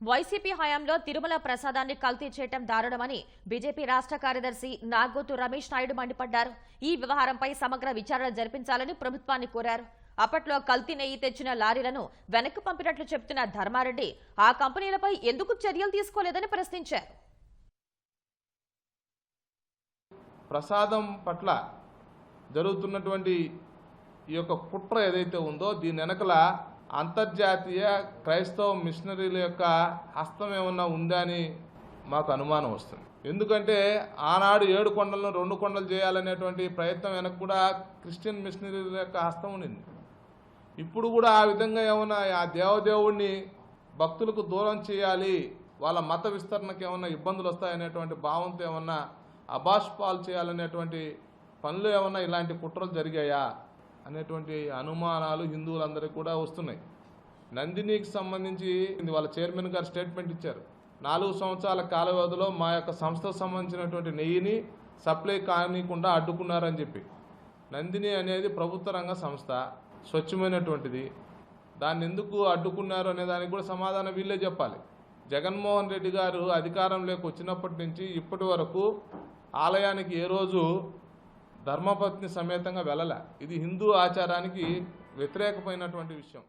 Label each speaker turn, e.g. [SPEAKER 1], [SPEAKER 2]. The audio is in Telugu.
[SPEAKER 1] వైసీపీ హయాంలో తిరుమల ప్రసాదాన్ని కల్తీ చేయటం దారుణమని బీజేపీ రాష్ట్ర కార్యదర్శి నాగోతు రమేష్ నాయుడు మండిపడ్డారు. ఈ వ్యవహారంపై సమగ్ర విచారణ జరిపించాలని ప్రభుత్వాన్ని కోరారు. అప్పట్లో కల్తీ నెయ్యి తెచ్చిన లారీలను వెనక్కి పంపినట్లు చెబుతున్న ధర్మారెడ్డి ఆ కంపెనీలపై ఎందుకు చర్యలు తీసుకోలేదని ప్రశ్నించారు.
[SPEAKER 2] ప్రసాదం పట్ల జరుగుతున్నటువంటి ఈ యొక్క కుట్ర ఏదైతే ఉందో దీని వెనకల అంతర్జాతీయ క్రైస్తవ మిషనరీల యొక్క హస్తం ఏమన్నా ఉందా అని మాకు అనుమానం వస్తుంది. ఎందుకంటే ఆనాడు ఏడు కొండలను రెండు కొండలు చేయాలనేటువంటి ప్రయత్నం వెనక కూడా క్రిస్టియన్ మిషనరీల యొక్క హస్తం ఉండింది. ఇప్పుడు కూడా ఆ విధంగా ఏమైనా ఆ దేవదేవుణ్ణి భక్తులకు దూరం చేయాలి వాళ్ళ మత విస్తరణకు ఏమైనా ఇబ్బందులు వస్తాయనేటువంటి భావంతో ఏమన్నా అబాష్ పాలు చేయాలనేటువంటి పనులు ఏమన్నా ఇలాంటి కుట్రలు జరిగాయా? అనేటువంటి అనుమానాలు హిందువులందరికీ కూడా వస్తున్నాయి. నందినికి సంబంధించి ఇది వాళ్ళ చైర్మన్ గారు స్టేట్మెంట్ ఇచ్చారు. నాలుగు సంవత్సరాల కాల వ్యవధిలో మా యొక్క సంస్థకు సంబంధించినటువంటి నెయ్యిని సప్లై కానీయకుండా అడ్డుకున్నారని చెప్పి. నందిని అనేది ప్రభుత్వ రంగ సంస్థ స్వచ్ఛమైనటువంటిది. దాన్ని ఎందుకు అడ్డుకున్నారు అనే దానికి కూడా సమాధానం వీళ్ళే చెప్పాలి. జగన్మోహన్ రెడ్డి గారు అధికారంలోకి వచ్చినప్పటి నుంచి ఇప్పటి వరకు ఆలయానికి ఏ రోజు ధర్మపత్ని సమేతంగా వెళ్ళలే. ఇది హిందూ ఆచారానికి వ్యతిరేకమైనటువంటి విషయం.